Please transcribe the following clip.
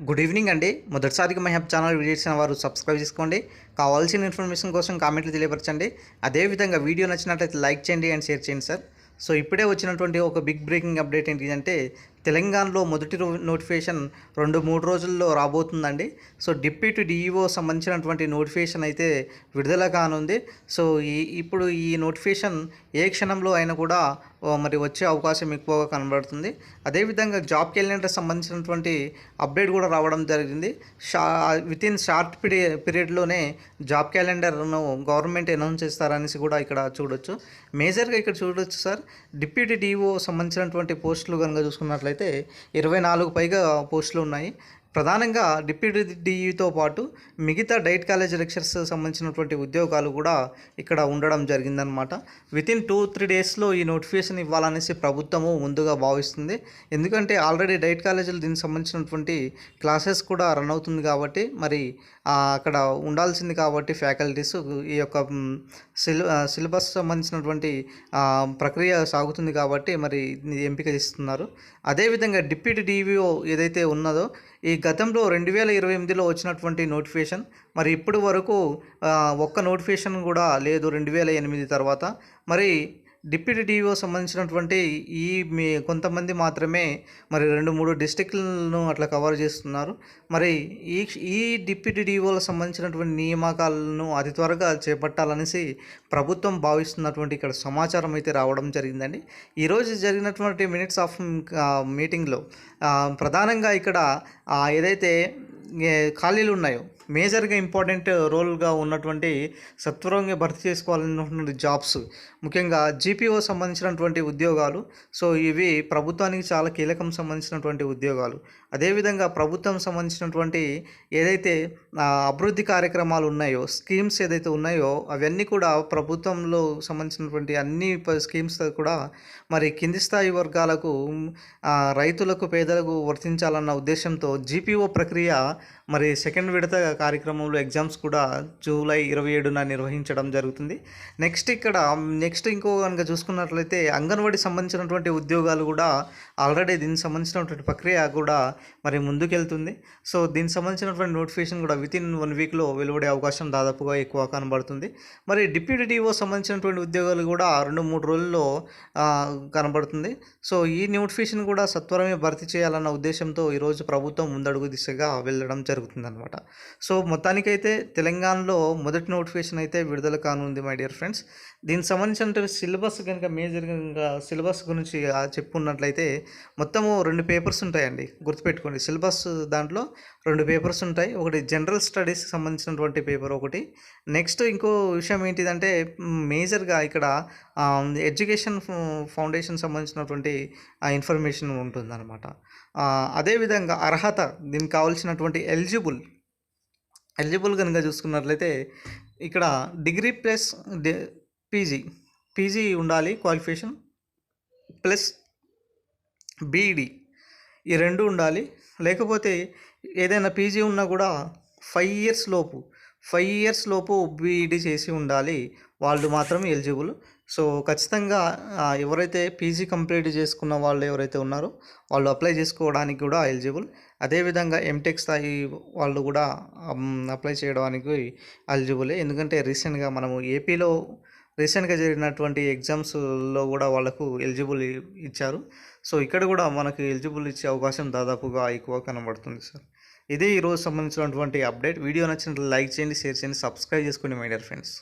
Good evening అండి. మొదటిసారిగా my హెప్ channel visit చేసిన వారు సబ్స్క్రైబ్ చేసుకోండి. కావాల్సిన ఇన్ఫర్మేషన్ కోసం కామెంట్లు తెలియపరచండి. అదేవిధంగా వీడియో నచ్చినట్లయితే లైక్ చేయండి అండ్ షేర్ చేయండి సార్. సో ఇప్పుడే వచ్చినటువంటి ఒక బిగ్ బ్రేకింగ్ అప్డేట్ ఏంటిదంటే తెలంగాణలో మొదటి రో- నోటిఫికేషన్ రెండు మూడు రోజుల్లో రాబోతుందండి. సో డిప్యూటీ డిఈఓ సంబంధించినటువంటి నోటిఫికేషన్ అయితే విడుదల కానుంది. సో ఈ ఇప్పుడు ఈ నోటిఫికేషన్ ఏ క్షణంలో అయినా కూడా మరి వచ్చే అవకాశం ఎక్కువగా కనబడుతుంది. అదేవిధంగా జాబ్ క్యాలెండర్ సంబంధించినటువంటి అప్డేట్ కూడా రావడం జరిగింది. షా విత్ ఇన్ షార్ట్ పీరియడ్ పీరియడ్లోనే జాబ్ క్యాలెండర్ను గవర్నమెంట్ అనౌన్స్ చేస్తారనేసి కూడా ఇక్కడ చూడొచ్చు. మేజర్గా ఇక్కడ చూడొచ్చు సార్ డిప్యూటీ డిఓ సంబంధించినటువంటి పోస్టులు కనుక చూసుకున్నట్లయితే ఇరవై నాలుగు పైగా పోస్టులు ఉన్నాయి. ప్రధానంగా డిప్యూటీ డిఈతో పాటు మిగతా డైట్ కాలేజ్ లెక్చర్స్ సంబంధించినటువంటి ఉద్యోగాలు కూడా ఇక్కడ ఉండడం జరిగిందనమాట విత్ ఇన్ టూ త్రీ డేస్లో ఈ నోటిఫికేషన్ ఇవ్వాలనేసి ప్రభుత్వము ముందుగా భావిస్తుంది. ఎందుకంటే ఆల్రెడీ డైట్ కాలేజీలు దీనికి సంబంధించినటువంటి క్లాసెస్ కూడా రన్ అవుతుంది కాబట్టి మరి అక్కడ ఉండాల్సింది కాబట్టి ఫ్యాకల్టీస్ ఈ యొక్క సిలబస్ సంబంధించినటువంటి ప్రక్రియ సాగుతుంది కాబట్టి మరి ఇది ఎంపిక చేస్తున్నారు. అదేవిధంగా డిప్యూటీ డీవీఓ ఏదైతే ఉన్నదో ఈ గతంలో రెండు వేల ఇరవై ఎనిమిదిలో వచ్చినటువంటి నోటిఫికేషన్ మరి ఇప్పటి వరకు ఒక్క నోటిఫికేషన్ కూడా లేదు రెండు వేల ఎనిమిది తర్వాత. మరి డిప్యూటీ డిఓ సంబంధించినటువంటి ఈ మీ కొంతమంది మాత్రమే మరి రెండు మూడు డిస్టిక్లను అట్లా కవర్ చేస్తున్నారు. మరి ఈ ఈ డిప్యూటీ డిఓలకు సంబంధించినటువంటి నియామకాలను అతి త్వరగా చేపట్టాలనేసి ప్రభుత్వం భావిస్తున్నటువంటి ఇక్కడ సమాచారం అయితే రావడం జరిగిందండి. ఈరోజు జరిగినటువంటి మినిట్స్ ఆఫ్ మీటింగ్లో ప్రధానంగా ఇక్కడ ఏదైతే ఖాళీలు ఉన్నాయో మేజర్గా ఇంపార్టెంట్ రోల్గా ఉన్నటువంటి సత్వరంగా భర్తీ చేసుకోవాలన్నటువంటి జాబ్స్ ముఖ్యంగా జీపీఓ సంబంధించినటువంటి ఉద్యోగాలు. సో ఇవి ప్రభుత్వానికి చాలా కీలకం సంబంధించినటువంటి ఉద్యోగాలు. అదేవిధంగా ప్రభుత్వం సంబంధించినటువంటి ఏదైతే అభివృద్ధి కార్యక్రమాలు ఉన్నాయో స్కీమ్స్ ఏదైతే ఉన్నాయో అవన్నీ కూడా ప్రభుత్వంలో సంబంధించినటువంటి అన్ని ప- స్కీమ్స్ కూడా మరి కింది స్థాయి వర్గాలకు రైతులకు పేదలకు వర్తించాలన్న ఉద్దేశంతో జీపీఓ ప్రక్రియ మరి సెకండ్ విడత కార్యక్రమంలో ఎగ్జామ్స్ కూడా జూలై ఇరవై ఏడున నిర్వహించడం జరుగుతుంది. నెక్స్ట్ ఇక్కడ నెక్స్ట్ ఇంకో కనుక చూసుకున్నట్లయితే అంగన్వాడీ సంబంధించినటువంటి ఉద్యోగాలు కూడా ఆల్రెడీ దీనికి సంబంధించినటువంటి ప్రక్రియ కూడా మరి ముందుకెళ్తుంది. సో దీనికి సంబంధించినటువంటి నోటిఫికేషన్ కూడా విత్ ఇన్ వన్ వీక్లో వెలువడే అవకాశం దాదాపుగా ఎక్కువ కనబడుతుంది. మరి డిప్యూటీ డిఓ సంబంధించినటువంటి ఉద్యోగాలు కూడా రెండు మూడు రోజుల్లో కనబడుతుంది. సో ఈ నోటిఫికేషన్ కూడా సత్వరమే భర్తీ చేయాలన్న ఉద్దేశంతో ఈరోజు ప్రభుత్వం ముందడుగు దిశగా వెళ్ళడం జరుగుతుందన్నమాట. సో మొత్తానికైతే తెలంగాణలో మొదటి నోటిఫికేషన్ అయితే విడుదల కానుంది మై డియర్ ఫ్రెండ్స్. దీనికి సంబంధించిన సిలబస్ కనుక మేజర్గా సిలబస్ గురించి చెప్పుకున్నట్లయితే మొత్తము రెండు పేపర్స్ ఉంటాయండి గుర్తుపెట్టుకోండి. సిలబస్ దాంట్లో రెండు పేపర్స్ ఉంటాయి. ఒకటి జనరల్ స్టడీస్కి సంబంధించినటువంటి పేపర్ ఒకటి. నెక్స్ట్ ఇంకో విషయం ఏంటిదంటే మేజర్గా ఇక్కడ ఎడ్యుకేషన్ ఫౌండేషన్ సంబంధించినటువంటి ఇన్ఫర్మేషన్ ఉంటుందన్నమాట. ఆ, అదేవిధంగా అర్హత దీనికి కావాల్సినటువంటి ఎలిజిబుల్ ఎలిజిబుల్ కనుక చూసుకున్నట్లయితే ఇక్కడ డిగ్రీ ప్లస్ పీజీ పీజీ ఉండాలి క్వాలిఫికేషన్ ప్లస్ బీఈడి ఈ రెండు ఉండాలి. లేకపోతే ఏదైనా పీజీ ఉన్నా కూడా ఫైవ్ ఇయర్స్ లోపు ఫైవ్ ఇయర్స్ లోపు బీఈడి చేసి ఉండాలి. వాళ్ళు మాత్రమే ఎలిజిబుల్. సో ఖచ్చితంగా ఎవరైతే పీజీ కంప్లీట్ చేసుకున్న వాళ్ళు ఎవరైతే ఉన్నారో వాళ్ళు అప్లై చేసుకోవడానికి కూడా ఎలిజిబుల్. అదేవిధంగా ఎంటెక్ స్థాయి వాళ్ళు కూడా అప్లై చేయడానికి ఎలిజిబులే. ఎందుకంటే రీసెంట్గా మనము ఏపీలో రీసెంట్గా జరిగినటువంటి ఎగ్జామ్స్లో కూడా వాళ్ళకు ఎలిజిబుల్ ఇచ్చారు. సో ఇక్కడ కూడా మనకు ఎలిజిబుల్ ఇచ్చే అవకాశం దాదాపుగా ఎక్కువ కనబడుతుంది సార్. ఇదే ఈరోజు సంబంధించినటువంటి అప్డేట్. వీడియో నచ్చినట్లు లైక్ చేయండి షేర్ చేయండి సబ్స్క్రైబ్ చేసుకోండి మై డియర్ ఫ్రెండ్స్.